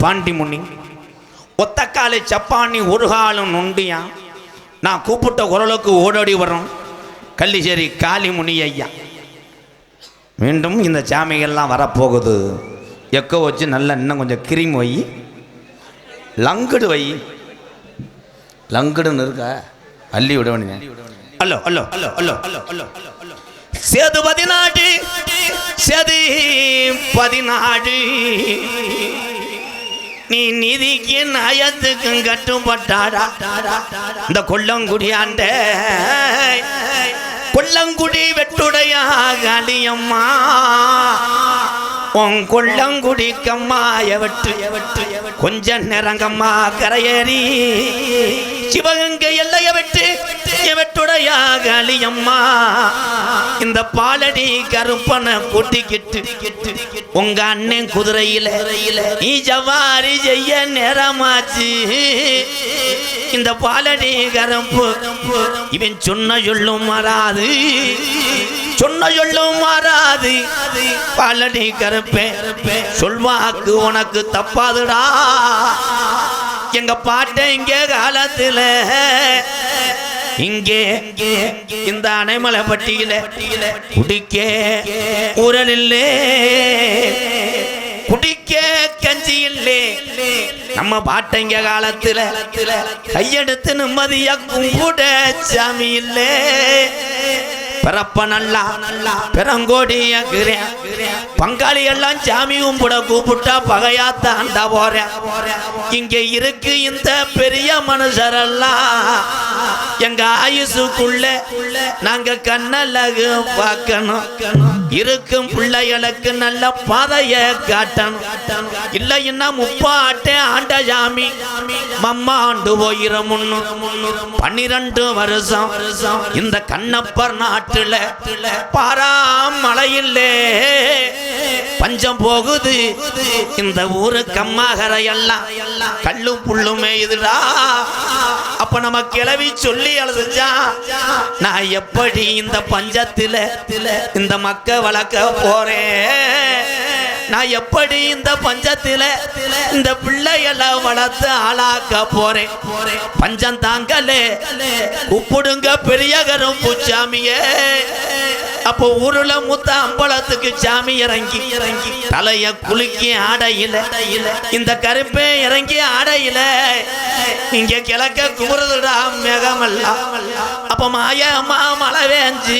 பாண்டி முனி ஒத்தக்காலை சப்பானி ஒரு காலம் நொண்டியா. நான் கூப்பிட்ட குரலுக்கு ஓடோடி வரோம். கள்ளிச்சேரி காளிமுனி ஐயா. மீண்டும் இந்த சாமிகள்லாம் வரப்போகுது. எக்கோ வச்சு நல்லா இன்னும் கொஞ்சம் கிரீம் வை. லங்குடு வை. லங்குடுன்னு இருக்கா? அள்ளி விட அல்லோ அல்லோ அல்லோ அல்லோ அல்லோ அல்லோ அல்லோ சேது பதினாடு சேது பதினாடு நீ நிதிக்கு நயத்துக்கும் கட்டுப்பட்டாரா இந்த கொல்லங்குடியாண்ட கொல்லங்குடி வெட்டுடைய அடியம்மா. உன் கொல்லங்குடி எவற்று எவற்று கொஞ்ச நேரங்கம்மா கரையேறி. சிவகங்கை எல்லைய வெட்டு வெட்டுடைய காளியம்மா இந்த பாலடி கருப்பனை கூட்டிக்கிட்டு உங்க அண்ணன் குதிரையில நீ ஜவாரி செய்ய நேரமாச்சு. இந்த பாலடி கருப்பு இவன் சொன்ன சொல்லும் மாறாது. சொன்ன சொல்லும் மாறாது. பாலடி கருப்பே சொல்வாக்கு உனக்கு தப்பாதுடா. எங்க பாட்டை இங்கே காலத்துல இங்கே இந்த அணைமலை பட்டியில குடிக்க உரல் இல்லே குடிக்க கஞ்சி இல்லே நம்ம பாட்டைங்க காலத்துல கையெடுத்து நிம்மதியா கும்பிட சாமி இல்லே பிறப்ப நல்லா நல்லா பெருங்கோடிய பங்காளி எல்லாம் சாமி கும்பிட கூப்பிட்டா பகையா தாண்டா போறேன் இங்க இருக்கு இந்த பெரிய மனுஷரெல்லாம் எங்க ஆயுசுக்குள்ள நாங்க கண்ணழகு பார்க்கணும். இருக்கும் பிள்ளைகளுக்கு நல்ல பாதைய காட்டணும். இல்லைன்னா முப்பாட்டே ஆண்ட சாமி மம்மா ஆண்டு போயிரும் பன்னிரண்டு வருஷம் இந்த கண்ணப்பர் நாட்டுல பாராமலையில்லே பஞ்சம் போகுது. இந்த ஊரு கம்மாகரை எல்லாம் கல்லும் புல்லுமே இதுடா அப்ப நம்ம கிளவி சொல்லி அழுதுச்சா? நான் எப்படி இந்த பஞ்சத்துல இந்த மக்க வளர்க்க போறேன்? நான் எப்படி இந்த பஞ்சத்துல இந்த பிள்ளையெல்லாம் வளர்த்து ஆளாக்க போறேன்? பஞ்சம் தாங்கலே. உப்புடுங்க பெரியகரும் பூச்சாமியே. அப்போ ஊருல முத்த அம்பலத்துக்கு சாமி இறங்கி இறங்கி தலைய குலுக்கி ஆடையில இந்த கருப்பே இறங்கி ஆடையில இங்க கிழக்க குமுறதுடா மேகமல்ல அப்ப மாயம்மா மழை வேஞ்சு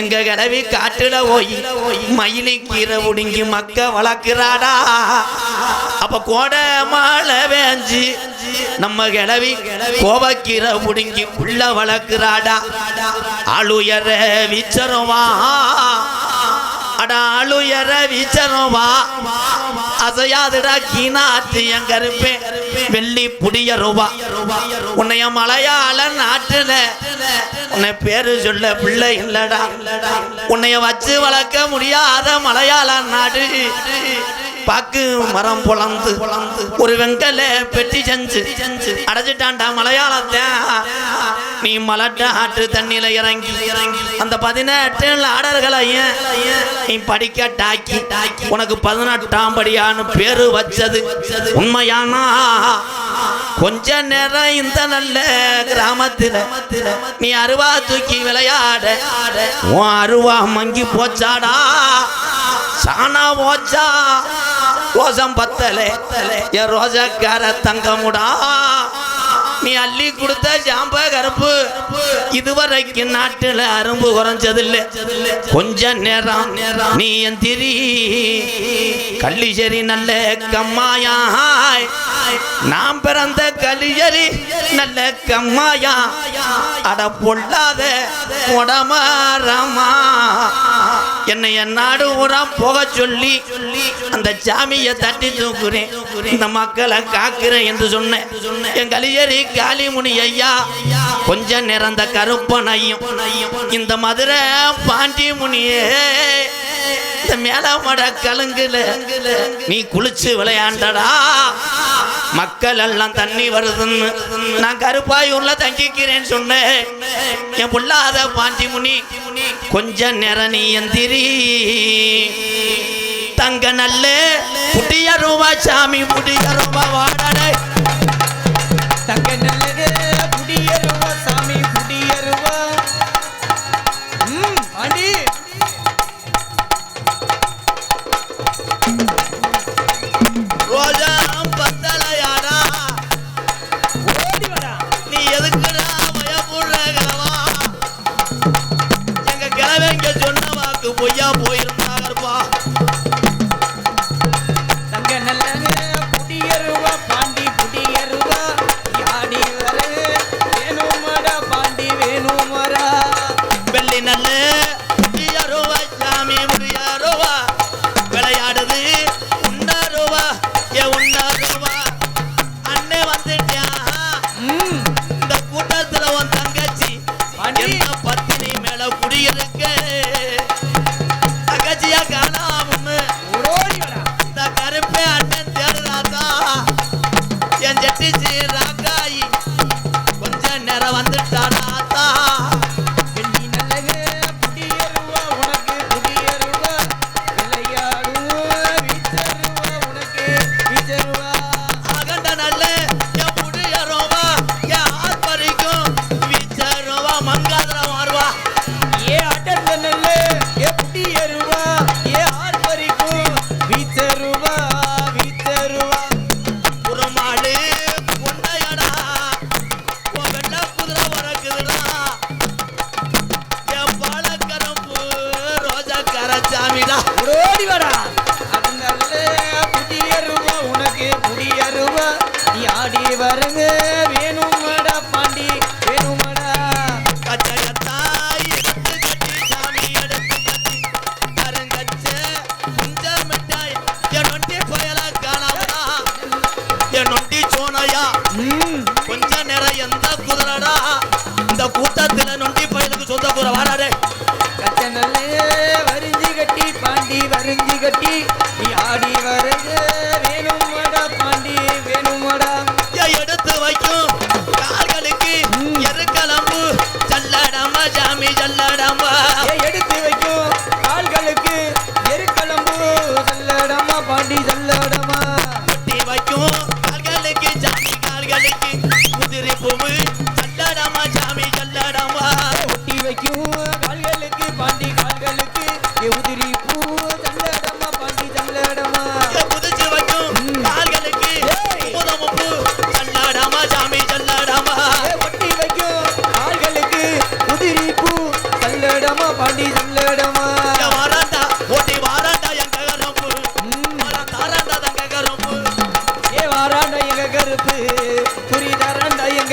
எங்க கிளவி காட்டுல போய் மயிலி கீரை உடுங்கி மக்க வளர்க்கிறாடா. அப்ப கோடை மழை வேஞ்சி நம்ம கிளவி கோவக்கீரை உடுங்கி உள்ள வளர்க்கிறாடா. ஆளுயர விச்சரவா அட ஆளுயர விச்சருவா அசையாதுடா கீனாத்து என் கருப்பே வெள்ளி புடிய ரூபா உன்னைய மலையாள நாட்டுல உன்னை பேரு சொல்ல பிள்ளை இல்லடா. உன்னைய வச்சு வளர்க்க முடியாத மலையாள நாடு. பாக்கு மரம் பொழந்து ஒரு வெங்கல பெட்டி செஞ்சு அடைச்சிட்டான்டா மலையாளத்தை. நீ மலட்ட ஆற்று தண்ணியில இறங்கி இறங்கி அந்த பதினெட்டு ஆடர்களையும் நீ படிக்க டாக்கி உனக்கு பதினெட்டாம் படியான்னு பேரு வச்சது. உண்மையானா? கொஞ்ச நேரம் இந்த நல்ல கிராமத்துல நீ அருவா தூக்கி விளையாட உன் அருவா மங்கி போச்சாடா? சாணா போச்சா? ரோஜம் பத்தலே. என் ரோஜாக்கார தங்கமுடா. நீ அள்ளி கொடுத்த ஜாம்ப கருப்பு. இதுவரைக்கும் நாட்டுல அரும்பு குறைஞ்சதில்ல. கொஞ்ச நேரம் நீ என் திரி. கள்ளிச்சேரி நல்ல கம்மாயாய். நாம் பிறந்த கலிஜரி நல்ல கம்மாயா அட பொல்லாத உடமாரமா. என்னை என் நாடு ஊரா போக சொல்லி அந்த சாமியை தட்டி தூக்குறேன். இந்த மக்களை காக்குறேன் என்று சொன்னேன். என் கலியரி காளிமுனி ஐயா கொஞ்ச நிறந்த கருப்பனையும் இந்த மதுரை பாண்டி முனியே இந்த மேலமட கலுங்குல நீ குளிச்சு விளையாண்டடா. மக்கள் எல்லாம் தண்ணி வருதுன்னு நான் கருப்பாயூர்ல தங்கிக்கிறேன்னு சொன்னேன். என் புள்ளாத பாஞ்சி முனி கொஞ்ச நேரம் நீ எந்திரி தங்க நல்ல புட்டிய ரூபா சாமி புட்டிய ரூபா வாடலை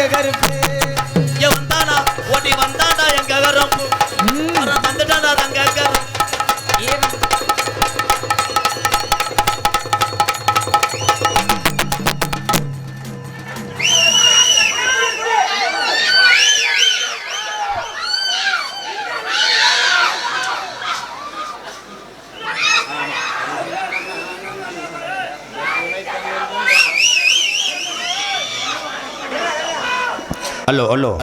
புரிதாராண்டா எங்க ஹலோ ஹலோ